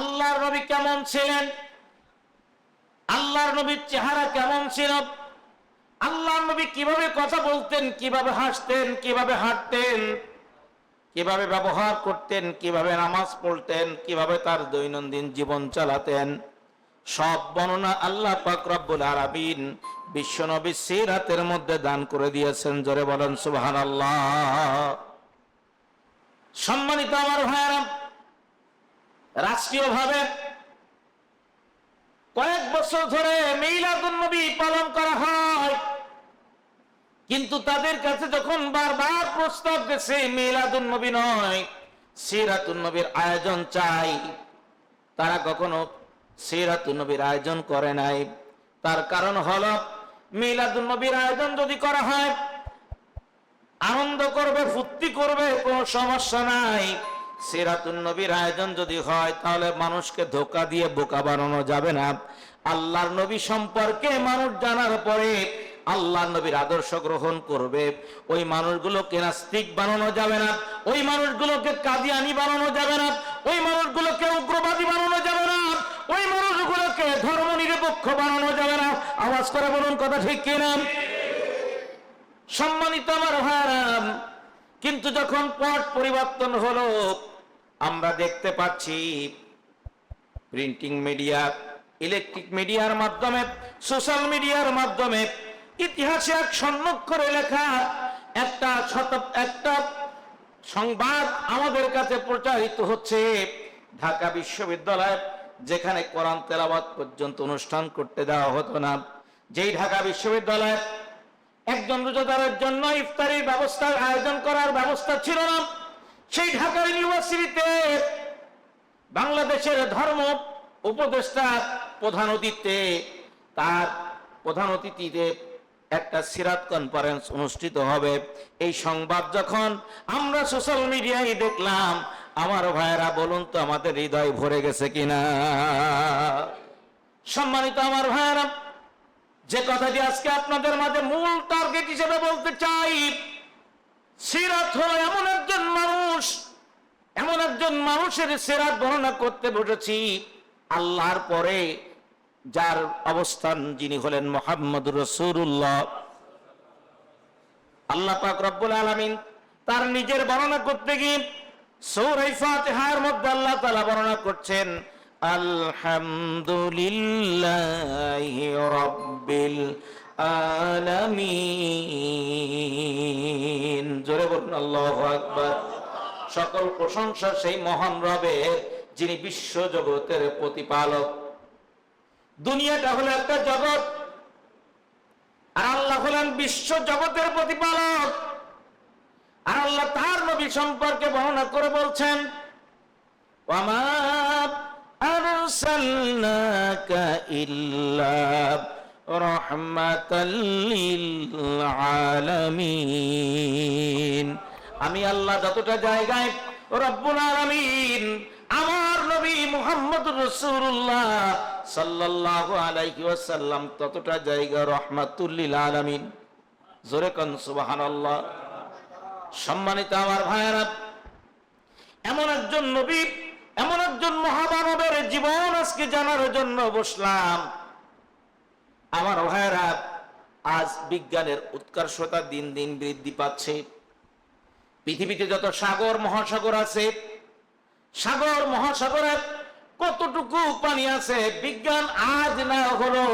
আল্লাহর নবী কেমন ছিলেন? আল্লাহর নবীর চেহারা কেমন ছিল? আল্লাহর নবী কীভাবে কথা বলতেন, কীভাবে হাসতেন, কীভাবে হাঁটতেন, কীভাবে ব্যবহার করতেন, কীভাবে নামাজ পড়তেন, কীভাবে তার দৈনন্দিন জীবন চালাতেন, সব বর্ণনা আল্লাহ পাক রব্বুল আলামিন বিশ্বনবী সিরাতের মধ্যে দান করে দিয়েছেন। জোরে বলেন, সুবহানাল্লাহ। সম্মানিত আমার ভাইয়েরা রাষ্ট্রীয়ভাবে কয়েক বছর ধরে মিলাদুন নবী পালন করা হয়। কিন্তু তাদের কাছে যখন বারবার প্রস্তাব গেছে, মিলাদুন নবী নয়, সিরাতুন নবীর আয়োজন চাই। তারা কখনো সিরাতুন নবীর আয়োজন করে নাই। তার কারণ হলো, মিলাদুন নবীর আয়োজন যদি করা হয়, আনন্দ করবে, ফুর্তি করবে, কোনো সমস্যা নাই। সিরাতুন নবীর আয়োজন যদি হয়, তাহলে মানুষকে ধোকা দিয়ে বোকা বানানো যাবে না। আল্লাহর নবী সম্পর্কে মানুষ জানার পরে আল্লাহ নবীর আদর্শ গ্রহণ করবে। ওই মানুষগুলোকে নাস্তিক বানানো যাবে না, ওই মানুষগুলোকে কাদিয়ানি বানানো যাবে না, ওই মানুষগুলোকে উগ্রবাদী বানানো যাবে না, ওই মানুষগুলোকে ধর্ম নিরপেক্ষ বানানো যাবে না। আওয়াজ করে বলুন কথা ঠিক কিনা সম্মানিত আমার ভাইরাম কিন্তু যখন পট পরিবর্তন হলো আমরা দেখতে পাচ্ছি প্রিন্টিং মিডিয়া ইলেকট্রিক মিডিয়ার মাধ্যমে সোশ্যাল মিডিয়ার মাধ্যমে ইতিহাসে এক স্বর্ণক্ষরে লেখা একটা শত, একটা সংবাদ আমাদের কাছে প্রচারিত হচ্ছে ঢাকা বিশ্ববিদ্যালয়, যেখানে কোরআন তেলাবাদ পর্যন্ত অনুষ্ঠান করতে দেওয়া হতো না। যেই ঢাকা বিশ্ববিদ্যালয় একজন রোজাদারের জন্য ইফতারির ব্যবস্থার আয়োজন করার ব্যবস্থা ছিল না সেই ঢাকা ইউনিভার্সিটিতে বাংলাদেশের ধর্ম উপদেষ্টা প্রধান অতিথিতে, তার প্রধান অতিথিতে একটা সিরাত কনফারেন্স অনুষ্ঠিত হবে। এই সংবাদ যখন আমরা সোশ্যাল মিডিয়ায় দেখলাম, আমার ভাইয়েরা বলুন তো আমাদের হৃদয় ভরে গেছে কিনা? সম্মানিত আমার ভাইয়েরা, যে কথাটি আজকে আপনাদের মাঝে মূল টার্গেট হিসেবে বলতে চাই, সিরাত হলো এমন একজন মানুষ এমন একজন মানুষের সিরাত বর্ণনা করতে বসেছি। আল্লাহর পরে যার অবস্থান যিনি হলেন মোহাম্মদ রসুল্লাহ আল্লাহ পাক রব্বুল আলামিন তার নিজের বর্ণনা করতে গিয়ে সৌরাই মধ্যে আল্লাহ তাআলা বর্ণনা করছেন, আলহামদুলিল্লাহি রাব্বিল আলামিন। জোরে বলুন, আল্লাহু আকবার। সকল প্রশংসা সেই মহান রবের, যিনি বিশ্ব জগতের প্রতিপালক। দুনিয়াটা হলো একটা জগৎ, আর আল্লাহ হলেন বিশ্ব জগতের প্রতিপালক। আর আল্লাহ তার নবী সম্পর্কে বর্ণনা করে বলছেন আলামিন। আমি আল্লাহ যতটা জায়গায় রব্বুল আলামিন আমার নবী মুহাম্মদ রাসূলুল্লাহ সাল্লাল্লাহু আলাইহি ওয়াসাল্লাম ততটা জায়গা রহমাতুল্লিল আলামিন। জোরে কোন সুবহানাল্লাহ। সম্মানিত আমার ভাইয়েরা, এমন একজন নবী, এমন একজন মহামানবের জীবন আজকে জানার জন্য বসলাম। আমার ভাইয়েরা, আজ বিজ্ঞানের উৎকর্ষতা দিন দিন বৃদ্ধি পাচ্ছে। পৃথিবীতে যত সাগর, মহাসাগর আছে, সাগর, মহাসাগরের কতটুকু পানি আছে, বিজ্ঞান আজ না হলো।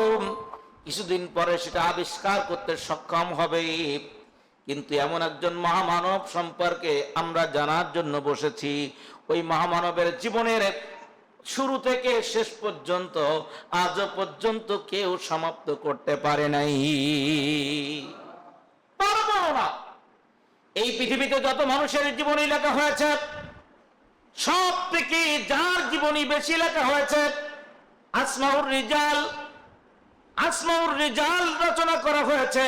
কিছুদিন পরে সেটা আবিষ্কার করতে সক্ষম হবে। কিন্তু এমন একজন মহামানব সম্পর্কে আমরা জানার জন্য বসেছি। ওই মহামানবের জীবনের শুরু থেকে শেষ পর্যন্ত আজ পর্যন্ত কেউ সমাপ্ত করতে পারে নাই। পারব না। এই পৃথিবীতে যত মানুষের জীবনী লেখা হয়েছে, সব থেকে যার জীবনী বেশি লেখা হয়েছে, আসমাউর রিজাল আসমাউর রিজাল রচনা করা হয়েছে।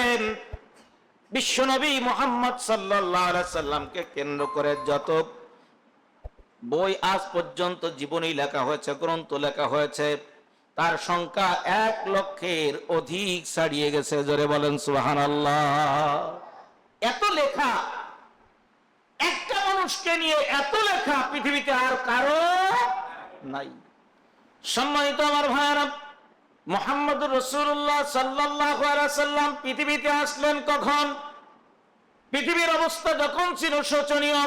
বিশ্বনবী মোহাম্মদ সাল্লাল্লাহু সাল্লামকে কেন্দ্র করে যত বই আজ পর্যন্ত জীবনী লেখা হয়েছে, গ্রন্থ লেখা হয়েছে, তার সংখ্যা এক লক্ষের অধিক ছাড়িয়ে গেছে। জোরে বলেন সুহান আল্লাহ এত লেখা একটা মানুষকে নিয়ে এত লেখা পৃথিবীতে আর কারও নাই। সম্মানিত আমার ভাইয়ারা মোহাম্মদ রসুল্লাহ সাল্লাহ সাল্লাম পৃথিবীতে আসলেন কখন? পৃথিবীর অবস্থা যখন ছিল শোচনীয়,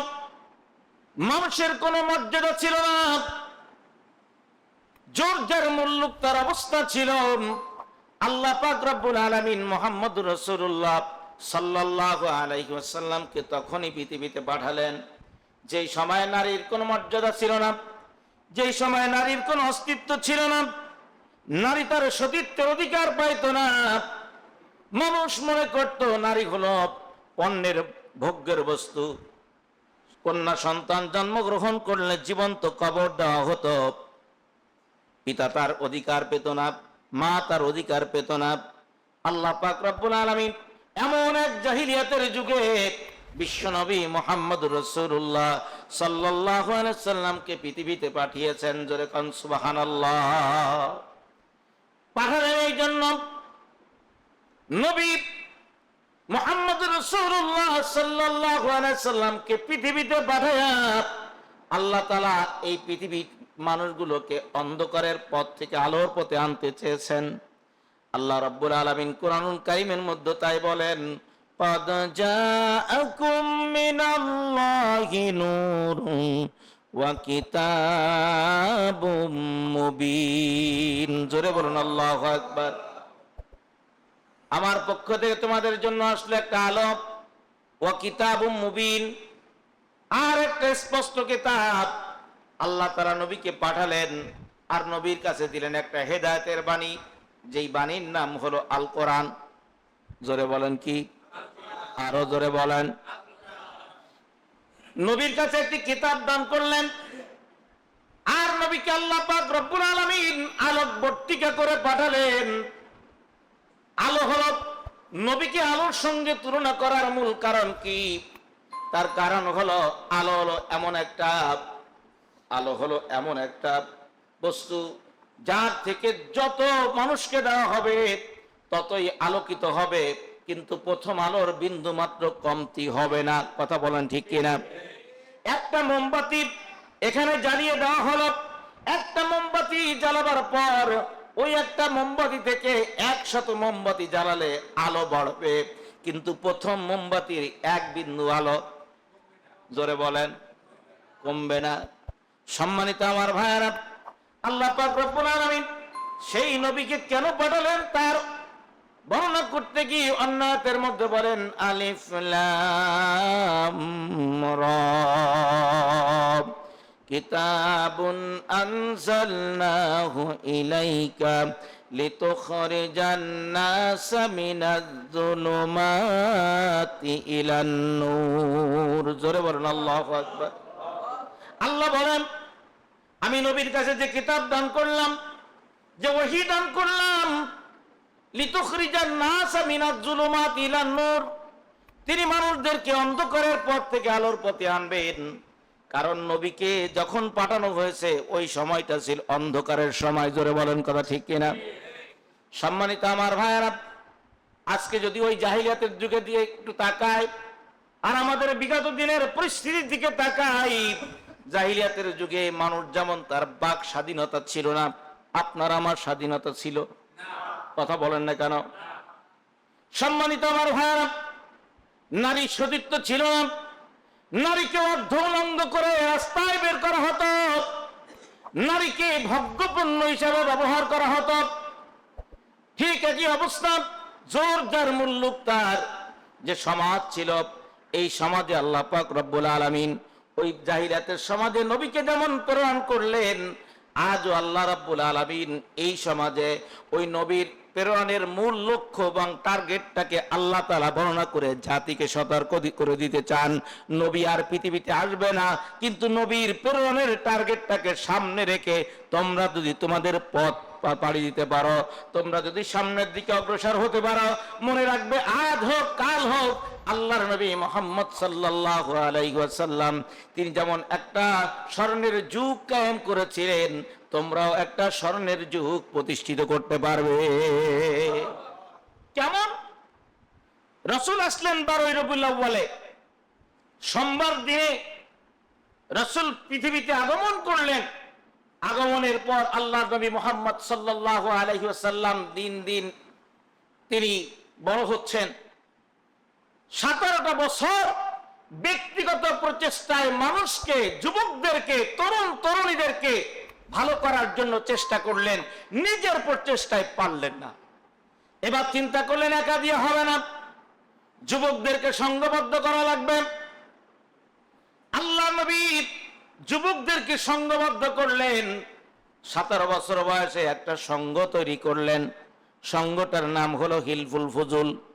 মানুষের কোনো মর্যাদা ছিল না। জোরজার মুল্লুক তার অবস্থা ছিল। আল্লাহ পাক রব্বুল আলামিন মোহাম্মদ রসুল্লাহ সাল্লাল্লাহু আলাইহি ওয়াসাল্লামকে তখনই পৃথিবীতে পাঠালেন। যেই সময় নারীর কোনো মর্যাদা ছিল না, যেই সময় নারীর কোনো অস্তিত্ব ছিল না, নারী তার সতীত্বের অধিকার পাইত না। মানুষ মনে করত নারী হলো পণ্যের ভোগ্যের বস্তু। কন্যা সন্তান জন্মগ্রহণ করলে জীবন্ত কবর দেওয়া হতো। পিতা তার অধিকার পেত না, মা তার অধিকার পেত না। আল্লাহ পাক রব্বুল আলামিন এমন এক জাহিলিয়াতের যুগে বিশ্বনবী মোহাম্মদ রসুল্লাহ সাল্লাহ সাল্লামকে পৃথিবীতে পাঠিয়েছেন। জোরে কন পাঠালেন এই জন্য নবী মোহাম্মদ রসুল্লাহ সাল্লাহ পৃথিবীতে পাঠায়া আল্লাহ তালা এই পৃথিবীর মানুষগুলোকে অন্ধকারের পথ থেকে আলোর পথে আনতে চেয়েছেন। আল্লাহ রব্বুল আলমিন কোরআনুল কারিমের মধ্যে তাই বলেন قد جاءكم من الله نور وكتاب মুবিন জোরে বলুন আল্লাহু আকবার আমার পক্ষ থেকে তোমাদের জন্য আসলে একটা আলো ও কিতাব মুবিন আর একটা স্পষ্ট কিতাব আল্লাহ তারা নবীকে পাঠালেন আর নবীর কাছে দিলেন একটা হেদায়েতের বাণী যেই বাণীর নাম হলো আল কোরআন জোরে বলেন কি? আরও জোরে বলেন। নবীর কাছে একটি কিতাব দান করলেন। আর নবীকে আল্লাহ পাক রব্বুল আলামিন আলোক বর্তিকা করে পাঠালেন। আলো হলো নবীকে আলোর সঙ্গে তুলনা করার মূল কারণ কি? তার কারণ হলো আলো হলো এমন একটা, আলো হলো এমন একটা বস্তু যার থেকে যত মানুষকে দেওয়া হবে, ততই আলোকিত হবে, কিন্তু প্রথম আলোর বিন্দু মাত্র কমতি হবে না। কথা বলেন ঠিক কিনা একটা মোমবাতি এখানে জ্বালিয়ে দেওয়া হলো। একটা মোমবাতি জ্বালাবার পর ওই একটা মোমবাতি থেকে একশত মোমবাতি জ্বালালে আলো বাড়বে। কিন্তু প্রথম মোমবাতির এক বিন্দু আলো, জোরে বলেন, কমবে না। সম্মানিত আমার ভাইয়ারা আল্লাহ পাক রব্বুল সেই নবীকে কেন পাঠালেন? তার বর্ণনা করতে গিয়ে অন্যায়তের মধ্যে বলেন, আলিফ লাম রা কিতাবুন আনজালনাহু ইলাইকা লিতুখরিজান নাসা মিনাজ-যুলুমাতি ইলান নূর। জোরে বলেন, আল্লাহু আকবার। আল্লাহ বলেন আমি নবীর কাছে যে কিতাব দান করলাম, যে ওহী দান করলাম তিনি মানুষদেরকে অন্ধকারের পথ থেকে আলোর পথে আনবেন। কারণ নবীকে যখন পাঠানো হয়েছে, ওই সময়টা ছিল অন্ধকারের সময়। জোরে বলেন কথা ঠিক কিনা? সম্মানিত আমার ভাইয়ারা, আজকে যদি ওই জাহিলিয়াতের যুগে দিয়ে একটু তাকায় আর আমাদের বিগত দিনের পরিস্থিতির দিকে তাকাই জাহিলিয়াতের যুগে মানুষ যেমন তার বাক স্বাধীনতা ছিল না, আপনার আমার স্বাধীনতা ছিল। কথা বলেন না কেন? সম্মানিত আমার ভাইয়ারা, নারী সতীত্ব ছিল না। নারীকে অর্ধনন্দ করে রাস্তায় বের করা হতো। নারীকে ভোগ্যপণ্য হিসাবে ব্যবহার করা হতো। ঠিক একই অবস্থা, জোর যার মুল্লুক তার যে সমাজ ছিল, এই সমাজে আল্লাহ পাক রব্বুল আলামিন ওই জাহিরাতের সমাজে নবীকে যেমন প্রেরণ করলেন, আজও আল্লাহ রাব্বুল আলামিন এই সমাজে ওই নবীর প্রেরণের মূল লক্ষ্য এবং টার্গেটটাকে আল্লাহ তালা বর্ণনা করে জাতিকে সতর্ক করে দিতে চান। নবী আর পৃথিবীতে আসবে না, কিন্তু নবীর প্রেরণের টার্গেটটাকে সামনে রেখে তোমরা যদি তোমাদের পথ পাড়ি দিতে পারো, তোমরা যদি সামনের দিকে অগ্রসর হতে পারো, মনে রাখবে আজ হোক, কাল হোক আল্লাহর নবী মোহাম্মদ সাল্লাহ আলাইসাল্লাম তিনি যেমন একটা স্মরণের যুগ কায়েম করেছিলেন, তোমরাও একটা স্মরণের যুগ প্রতিষ্ঠিত করতে পারবে। কেমন? রসুল আসলেন বারোই রবুল্লাহ বলে সোমবার দিনে রসুল পৃথিবীতে আগমন করলেন। আগমনের পর আল্লাহ নবী মোহাম্মদ সাল্লাহ আলহিসাল্লাম দিন দিন তিনি বড় হচ্ছেন। সতেরোটা বছর ব্যক্তিগত প্রচেষ্টায় মানুষকে, যুবকদেরকে, তরুণ তরুণীদেরকে ভালো করার জন্য চেষ্টা করলেন। নিজের প্রচেষ্টায় পারলেন না। এবার চিন্তা করলেন একা দিয়ে হবে না। যুবকদেরকে সংঘবদ্ধ করা লাগবে। আল্লাহ নবী যুবকদেরকে সংঘবদ্ধ করলেন। সতেরো বছর বয়সে একটা সংঘ তৈরি করলেন। সংঘটার নাম হলো হিলফুল ফুজুল।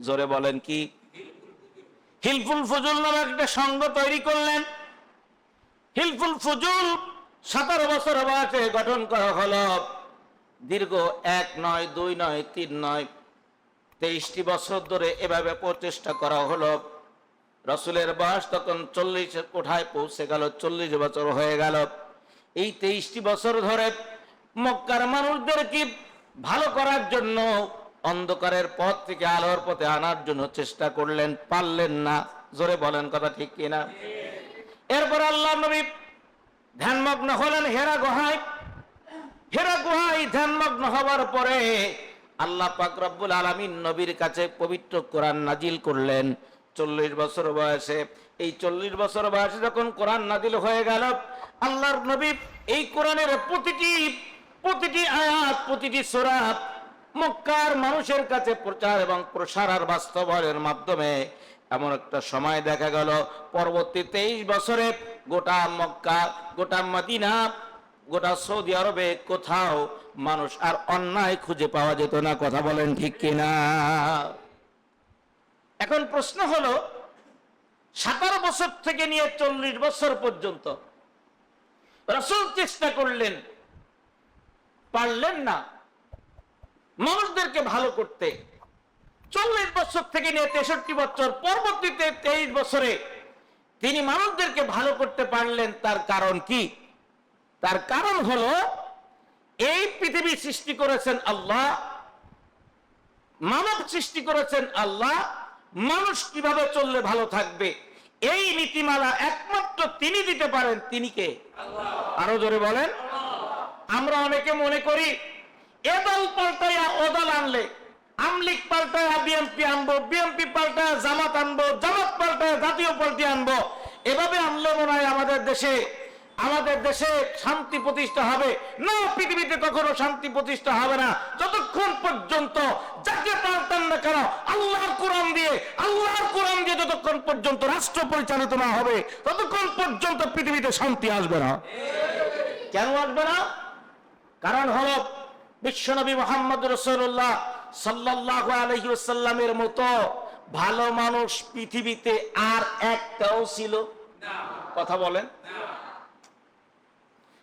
জোরে বলেন কি? হিলফুল ফজুল নামে একটা সংঘ তৈরি করলেন। হিলফুল ফজুল সতেরো বছর বয়সে গঠন করা হলো। দীর্ঘ এক নয়, দুই নয়, তিন নয়, তেইশটি বছর ধরে এভাবে প্রচেষ্টা করা হলো। রসুলের বয়স তখন চল্লিশ কোঠায় পৌঁছে গেল, চল্লিশ বছর হয়ে গেল। এই তেইশটি বছর ধরে মক্কার মানুষদেরকে ভালো করার জন্য অন্ধকারের পথ থেকে আলোর পথে আনার জন্য চেষ্টা করলেন, পারলেন না। জোরে বলেন কথা ঠিক কিনা? এরপর আল্লাহ নবী ধ্যানমগ্ন হলেন হেরা গুহায়। হেরা গুহায় ধ্যানমগ্ন হওয়ার পরে আল্লাহ পাক রব্বুল আলমিন নবীর কাছে পবিত্র কোরআন নাজিল করলেন। চল্লিশ বছর বয়সে, এই চল্লিশ বছর বয়সে যখন কোরআন নাজিল হয়ে গেল, আল্লাহর নবী এই কোরআনের প্রতিটি প্রতিটি আয়াত, প্রতিটি সোরাত মক্কার মানুষের কাছে প্রচার এবং প্রসার আর বাস্তবায়নের মাধ্যমে এমন একটা সময় দেখা গেল। পরবর্তী তেইশ বছরে গোটা মক্কা, গোটা মদিনা, গোটা সৌদি আরবে কোথাও মানুষ আর অন্যায় খুঁজে পাওয়া যেত না। কথা বলেন ঠিক কিনা? এখন প্রশ্ন হলো, সাতারো বছর থেকে নিয়ে চল্লিশ বছর পর্যন্ত রসুল চেষ্টা করলেন, পারলেন না। মানুষদেরকে ভালো করতে। চল্লিশ বছর থেকে নিয়ে তেষট্টি বছর পরবর্তীতে তেইশ বছরে তিনি মানুষদেরকে ভালো করতে পারলেন, তার কারণ কি? তার কারণ হলো, এই পৃথিবী সৃষ্টি করেছেন আল্লাহ, মানব সৃষ্টি করেছেন আল্লাহ, মানুষ কীভাবে চললে ভালো থাকবে? এই নীতিমালা একমাত্র তিনি দিতে পারেন, তিনি কে? আরও জোরে বলেন। আমরা অনেকে মনে করি এ দল পাল্টাইয়া ও আনলে, আমলিক পাল্টায়া বিএনপি আনব বিএনপি পাল্টায়া জামাত আনব, জামাত পাল্টায়া জাতীয় পার্টি আনব। এভাবে আনলে মনে হয় আমাদের দেশে আমাদের দেশে শান্তি প্রতিষ্ঠা হবে। না, পৃথিবীতে কখনো শান্তি প্রতিষ্ঠা হবে না। যতক্ষণ পর্যন্ত যাকে পাল্টান না কেন, আল্লাহর কোরআন দিয়ে, আল্লাহর কোরআন দিয়ে যতক্ষণ পর্যন্ত রাষ্ট্র পরিচালিত না হবে, ততক্ষণ পর্যন্ত পৃথিবীতে শান্তি আসবে না। কেন আসবে না? কারণ হলো বিশ্বনবী মোহাম্মদ রসুল্লাহ সাল্লাহ আলহিউসাল্লামের মতো ভালো মানুষ পৃথিবীতে আর একটাও ছিল? কথা বলেন।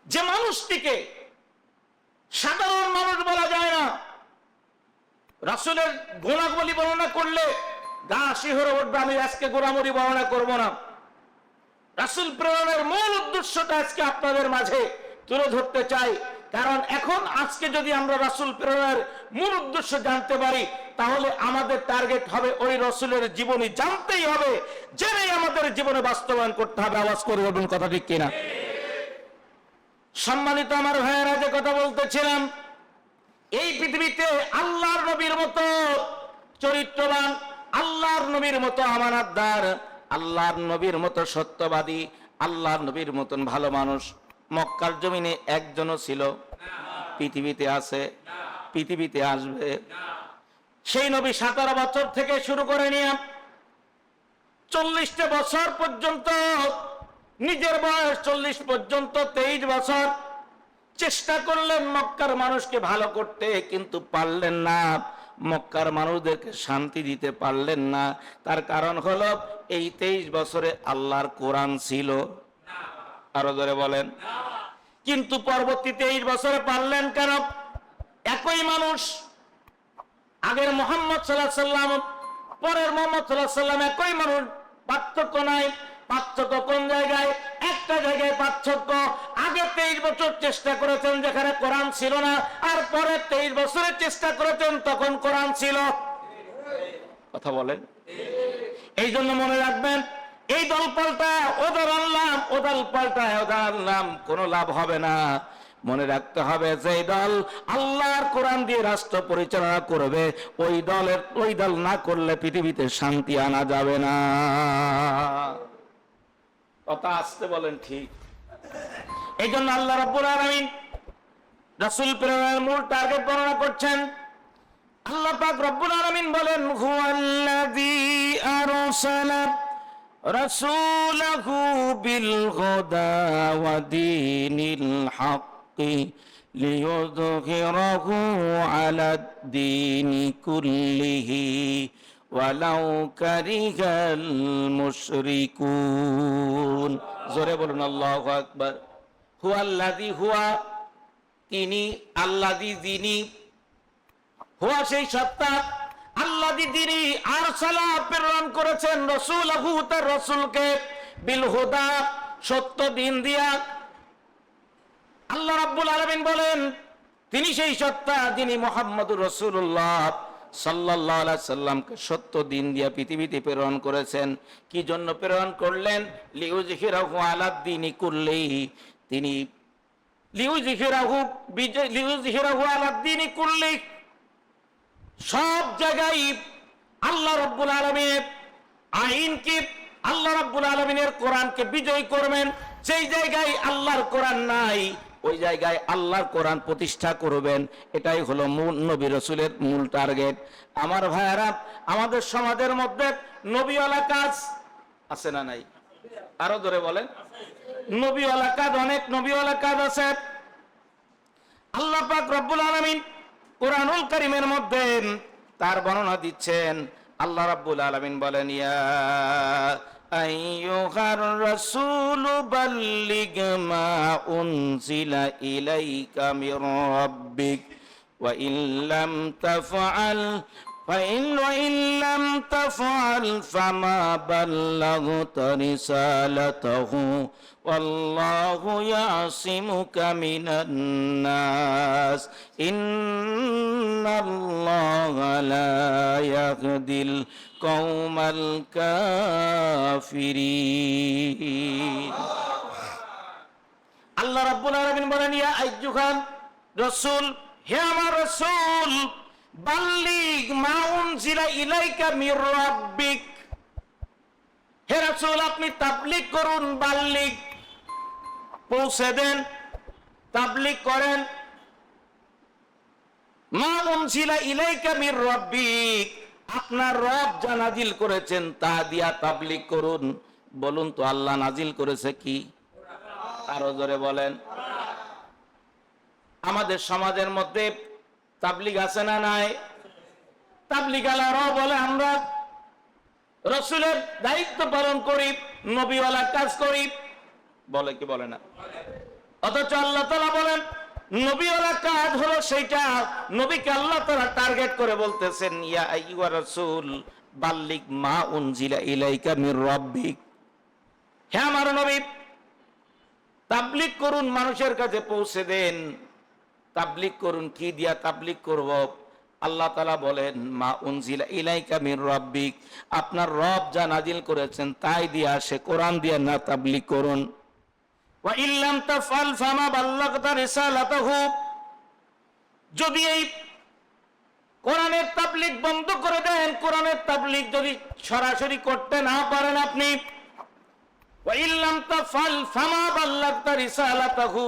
যে মানুষটিকে সাধারণ মানুষ বলা যায় না। রাসুলের গোনাগুলি বর্ণনা করলে গা শিহরে উঠবে, আমি আজকে গোড়ামুড়ি বর্ণনা করব না। রাসুল প্রেরণের মূল উদ্দেশ্যটা আজকে আপনাদের মাঝে তুলে ধরতে চাই। কারণ এখন আজকে যদি আমরা রাসুল প্রেরণের মূল উদ্দেশ্য জানতে পারি, তাহলে আমাদের টার্গেট হবে ওই রসুলের জীবনী জানতেই হবে, জেনেই আমাদের জীবনে বাস্তবায়ন করতে হবে। আওয়াজ করে বলুন কথা ঠিক কিনা? সম্মানিত আমার ভাইয়েরা, যে কথা বলতেছিলাম, এই পৃথিবীতে আল্লাহর নবীর মতো চরিত্রবান, আল্লাহর নবীর মতো আমানাতদার, আল্লাহর নবীর মতো সত্যবাদী, আল্লাহর নবীর মতন ভালো মানুষ, মক্কার জমিনে একজনও ছিল। পৃথিবীতে আছে পৃথিবীতে আসবে। সেই নবী সতেরো বছর থেকে শুরু করে নিয়ে চল্লিশটা বছর পর্যন্ত নিজের বয়স চল্লিশ পর্যন্ত তেইশ বছর চেষ্টা করলেন মক্কার মানুষকে ভালো করতে কিন্তু পারলেন না। মক্কার মানুষদেরকে শান্তি দিতে পারলেন না। তার কারণ হলো এই তেইশ বছরে আল্লাহর কোরআন ছিল। আরও ধরে বলেন। কিন্তু পরবর্তী তেইশ বছরে পারলেন কেন? একই মানুষ আগের মোহাম্মদ সাল্লাহ সাল্লাম পরের মোহাম্মদ সাল্লাহ সাল্লাম একই মানুষ পার্থক্য নাই। পার্থক্য কোন জায়গায়? একটা জায়গায় পার্থক্য আগে তেইশ বছর চেষ্টা করেছেন যেখানে কোরআন ছিল না আর পরে তেইশ বছরের চেষ্টা করেছেন তখন কোরআন ছিল। কথা বলেন? এই জন্য মনে রাখবেন এই দল পাল্টায়, ও দল আনলাম, ও দল পাল্টায়, ও দল আনলাম, কোনো লাভ হবে না। মনে রাখতে হবে যে দল আল্লাহর কোরআন দিয়ে রাষ্ট্র পরিচালনা করবে, ওই দলের, ওই দল না করলে পৃথিবীতে শান্তি আনা যাবে না। কথা আসতে বলেন ঠিক। এই জন্য আল্লাহ রাব্বুল আলামিন রাসূল প্রেরণের মূল টার্গেট বর্ণনা করছেন। আল্লাহ পাক রব্বুল আলামিন বলেন, হুয়াল্লাযী আরসালা হুদা ওয়া দীনিল হাক্কি লিইয়ুযহিরাহু আলাদ দীনি কুল্লিহি ওয়ালাউ কারিহাল মুশরিকুন। জোরে বলুন, আল্লাহু আকবার। হুয়াল্লাযী হুয়া, তিনি, আল্লাযী যিনি। হুয়া সেই সত্তা তিনি আর সালা প্রেরণ করেছেন রসুল তার রসুলকে। বিল সত্য দিন দিয়া। আল্লাহ রাব্বুল আলামিন বলেন, তিনি সেই সত্তা যিনি সাল্লামকে সত্য দিন দিয়া পৃথিবীতে প্রেরণ করেছেন। কি জন্য প্রেরণ করলেন? লিউজহিরাহু আলাদ্দিনি কুল্লিহি তিনি লিউজহিরাহু বিজয় লিউজহিরাহু আলাদ্দিনি কুল্লিহি সব জায়গায় আল্লাহ রব্বুল আলমিনের আইনকে আল্লাহ রব্বুল আলমিনের কোরআনকে বিজয় করবেন? সেই জায়গায় আল্লাহর কোরআন নাই, ওই জায়গায় আল্লাহর কোরআন প্রতিষ্ঠা করবেন। এটাই হলো মূল নবী রসুলের মূল টার্গেট। আমার ভাইয়ারা, আমাদের সমাজের মধ্যে নবীওয়ালা কাজ আছে না নাই? আরও ধরে বলেন। নবীওয়ালা কাজ, অনেক নবীওয়ালা কাজ আছে। আল্লাহ পাক রব্বুল আলামিন কোরআনুল করিমের মধ্যে তার বর্ণনা দিচ্ছেন, আল্লাহ রাব্বুল আলামিন বলেন, ইয়া আইয়ুহার রাসূল বাল্লিগ মা উনজিলা ইলাইকা মির فإن وإن لم تفعل فما بلغت رسالته والله يعصمك من الناس إن الله لا يهدي القوم الكافرين আল্লাহ রাব্বুল আলামিন বলেন ইয়া আইয়ুহান রাসূল হে আমার রাসূল বাল্লিগ মা উনজিলা ইলাইকা মির হে রাসূল, আপনি করুন, বাল্লিগ। পৌঁছে দেন করেন। ইলাইকা আপনার রব যা নাজিল করেছেন, তা দিয়া তাবলিগ করুন। বলুন তো, আল্লাহ নাজিল করেছে কি? আরও জোরে বলেন। আমাদের সমাজের মধ্যে তাবলিগ আছে না নাই? তাবলিগ বলে, আমরা রসুলের দায়িত্ব পালন করি, নবীওয়ালা কাজ করি। বলে কি বলে না? অথচ আল্লাহ তালা বলেন কাজ হলো সেইটা, নবীকে আল্লাহ টার্গেট করে বলতেছেন, ইয়া রাসূল বাল্লিক মা উনজিলা ইলাইকা মির রাব্বিক। হে আমার নবী তাবলিক করুন, মানুষের কাছে পৌঁছে দেন। তাবলিক করুন, কি দিয়া তাবলিক করব? আল্লাহ তালা বলেন, মা উনজিলা ইলাইকা মির রাব্বিক। আপনার রব যা নাজিল করেছেন, তাই দিয়া সে কোরআন দিয়া না তাবলিক করুন। ইল্লাম তাফআল ফামা বাল্লাগতা রিসালাতাহু। যদি এই কোরআনের তাবলিক বন্ধ করে দেন, কোরআনের তাবলিক যদি সরাসরি করতে না পারেন আপনি ইল্লাম তাফআল ফামা বাল্লাগতা রিসালাতাহু।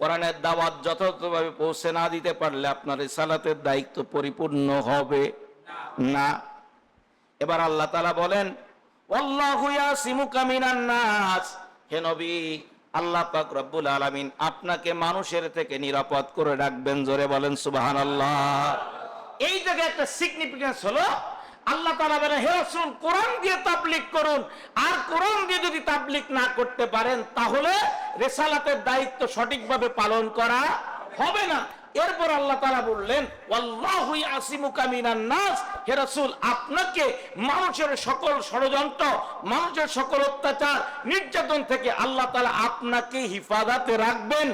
কোরআনের দাওয়াত যথাযথভাবে পৌঁছে না দিতে পারলে আপনার সালাতের দায়িত্ব পরিপূর্ণ হবে না। এবার আল্লাহ তালা বলেন আল্লাহু হে নবী, আল্লাহ পাক রব্বুল আপনাকে মানুষের থেকে নিরাপদ করে রাখবেন। জোরে বলেন সুবহানাল্লাহ। এই জায়গায় একটা সিগনিফিকেন্স হলো আল্লাহ তারা বলে, হে রসুল, কোরআন দিয়ে তাবলিক করুন। আর কোরআন দিয়ে যদি তাবলিক না করতে পারেন, তাহলে রেসালাতের দায়িত্ব সঠিকভাবে পালন করা হবে না। এরপর আল্লাহ তাআলা বললেন নাস। হে আপনাকে মানুষের সকল ষড়যন্ত্র, মানুষের সকল অত্যাচার, নির্যাতন থেকে আল্লাহ তাআলা আপনাকে হিফাজতে রাখবেন,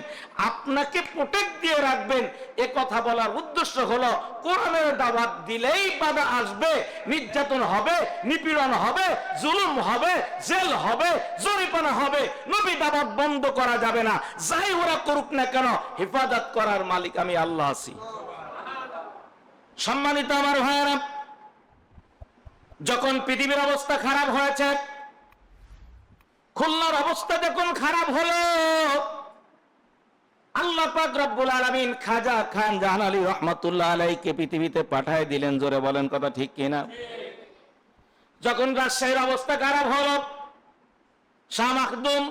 আপনাকে প্রোটেক্ট দিয়ে রাখবেন। এ কথা বলার উদ্দেশ্য হলো, কোরআনের দাওয়াত দিলেই বাধা আসবে, নির্যাতন হবে, নিপীড়ন হবে, জুলুম হবে, জেল হবে জরিপানা হবে। নবী দাওয়াত বন্ধ করা যাবে না। যাই ওরা করুক না কেন, হেফাজত করার মালিক আমি আল্লাহ আছি। সম্মানিত আমার ভাইয়েরা, যখন পৃথিবীর অবস্থা খারাপ হয়েছে, খুলনার অবস্থা যখন খারাপ হলো, আল্লাহ পাক রব্বুল আলামিন খাজা খান জাহান আলী রহমাতুল্লাহ আলাইকে পৃথিবীতে পাঠায় দিলেন, জোরে বলেন কথা ঠিক কিনা? যখন রাজশাহীর অবস্থা খারাপ হলো, শাহ মাখদুম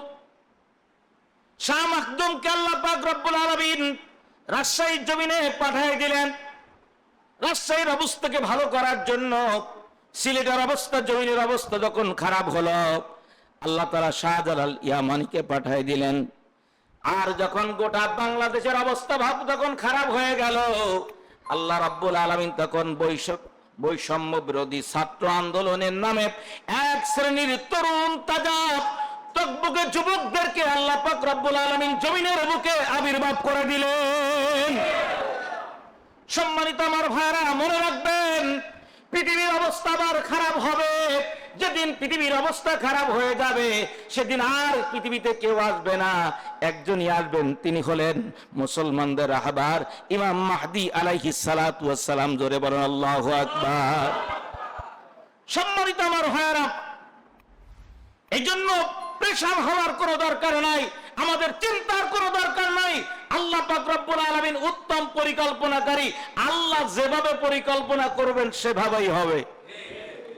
শাহ মাখদুমকে আল্লাহ পাক রব্বুল আলামিন রাজশাহীর জমিনে পাঠায় দিলেন। রাজশাহীর অবস্থাকে ভালো করার জন্য সিলেটের অবস্থা, জমিনের অবস্থা যখন খারাপ হলো, আল্লাহ তারা শাহজালাল ইয়ামানিকে পাঠায় দিলেন। আর যখন গোটা বাংলাদেশের অবস্থা ভাব তখন খারাপ হয়ে গেল, আল্লাহ রাব্বুল আলামিন তখন বৈষম্য বৈষম্য বিরোধী ছাত্র আন্দোলনের নামে এক শ্রেণির তরুণ তাজা তকবুকে যুবকদেরকে আল্লাহ পাক রব্বুল আলামিন জমিনের বুকে আবির্ভাব করে দিলেন। সম্মানিত আমার ভাইরা মনে রাখবেন, পৃথিবীর অবস্থা আবার খারাপ হবে। যেদিন পৃথিবীর অবস্থা খারাপ হয়ে যাবে, সেদিন আর পৃথিবীতে কেউ আসবে না। একজনই আসবেন, তিনি হলেন মুসলমানদের আহবার ইমাম মাহদি আলাইহি সালাম জোরে বলেন, আল্লাহু আকবার। সম্মানিত আমার ভাইরা এই জন্য পেশাব হওয়ার কোনো দরকার নাই। আমাদের চিন্তার কোনো দরকার নাই আল্লাহ পাক রব্বুল আলামিন উত্তম পরিকল্পনাকারী, আল্লাহ যেভাবে পরিকল্পনা করবেন সেভাবেই হবে।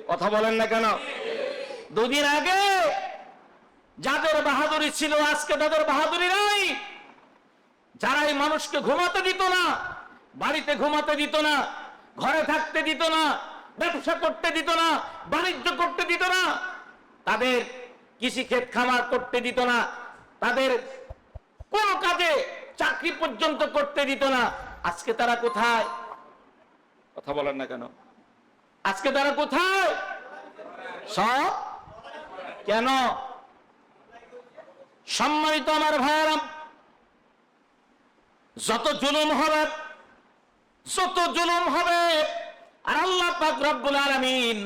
কথা বলেন না কেন? দুদিন আগে যাদের বাহাদুরি ছিল, আজকে তাদের বাহাদুরি নাই। যারাই মানুষকে ঘুমাতে দিত না, বাড়িতে ঘুমাতে দিত না, ঘরে থাকতে দিত না, ব্যবসা করতে দিত না, বাণিজ্য করতে দিত না, তাদের কৃষি ক্ষেত খামার করতে দিত না, তাদের কোন কাজে চাকরি পর্যন্ত করতে দিত না। আজকে তারা কোথায়? কথা বলেন না কেন? আজকে তারা কোথায়? সব? কেন? সম্মানিত আমার ভাইয়ারাম যত জুলুম হবে যত জুলুম হবে আর আল্লাহ পাক রব্বুল আলামিন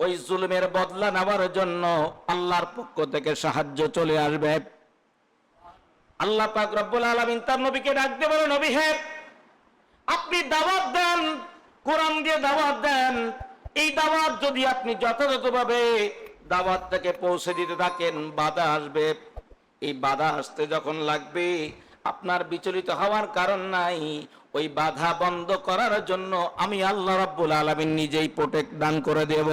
ওই জুলুমের বদলা নেওয়ার জন্য আল্লাহর পক্ষ থেকে সাহায্য চলে আসবে। আল্লাহ পাক রব্বুল আলামিন তার নবীকে ডাক দিয়ে বলে নবী হে আপনি দাওয়াত দেন, কোরআন দিয়ে দাওয়াত দেন, এই দাওয়াত যদি আপনি যথাযথভাবে দাওয়াতটাকে পৌঁছে দিতে থাকেন, বাধা আসবে। এই বাধা আসতে যখন লাগবে, আপনার বিচলিত হওয়ার কারণ নাই। ওই বাধা বন্ধ করার জন্য আমি আল্লাহ রাব্বুল আলামিন নিজেই প্রোটেক্ট দান করে দেব।